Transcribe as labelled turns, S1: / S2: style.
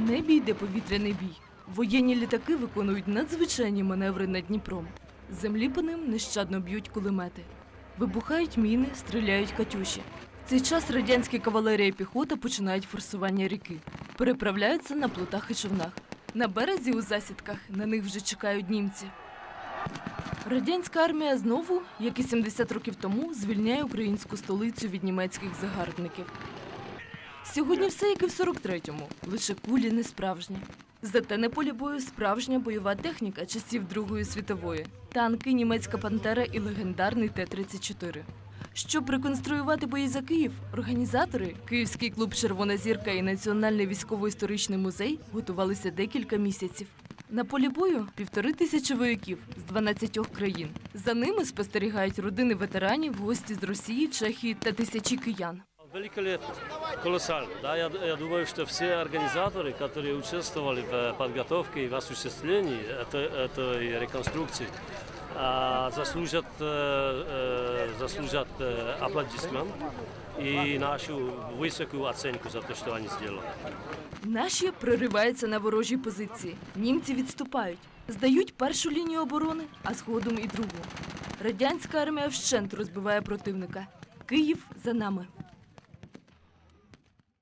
S1: В небі йде повітряний бій. Воєнні літаки виконують надзвичайні маневри над Дніпром. Землі по ним нещадно б'ють кулемети. Вибухають міни, стріляють катюші. В цей час радянські кавалерія і піхота починають форсування ріки. Переправляються на плотах і човнах. На березі у засідках на них вже чекають німці. Радянська армія знову, як і 70 років тому, звільняє українську столицю від німецьких загарбників. Сьогодні все як і в 43-му, лише кулі не справжні. Зате на полі бою справжня бойова техніка часів Другої світової, танки, німецька пантера і легендарний Т-34. Щоб реконструювати бої за Київ, організатори, Київський клуб Червона зірка і Національний військово-історичний музей готувалися декілька місяців. На полі бою півтори тисячі вояків з 12 країн. За ними спостерігають родини ветеранів, гості з Росії, Чехії та тисячі киян.
S2: Великое лето, колоссально. Да, я, я думаю, что все организаторы, которые участвовали в подготовке и в осуществлении этой, этой реконструкции, а, заслужат, э, э, заслужат э, аплодисмент и нашу высокую оценку за то, что они сделали.
S1: Наші прориваються на ворожі позиції. Німці відступають, здають першу лінію оборони, а згодом і другу. Радянська армія вщент розбиває противника. Київ за нами.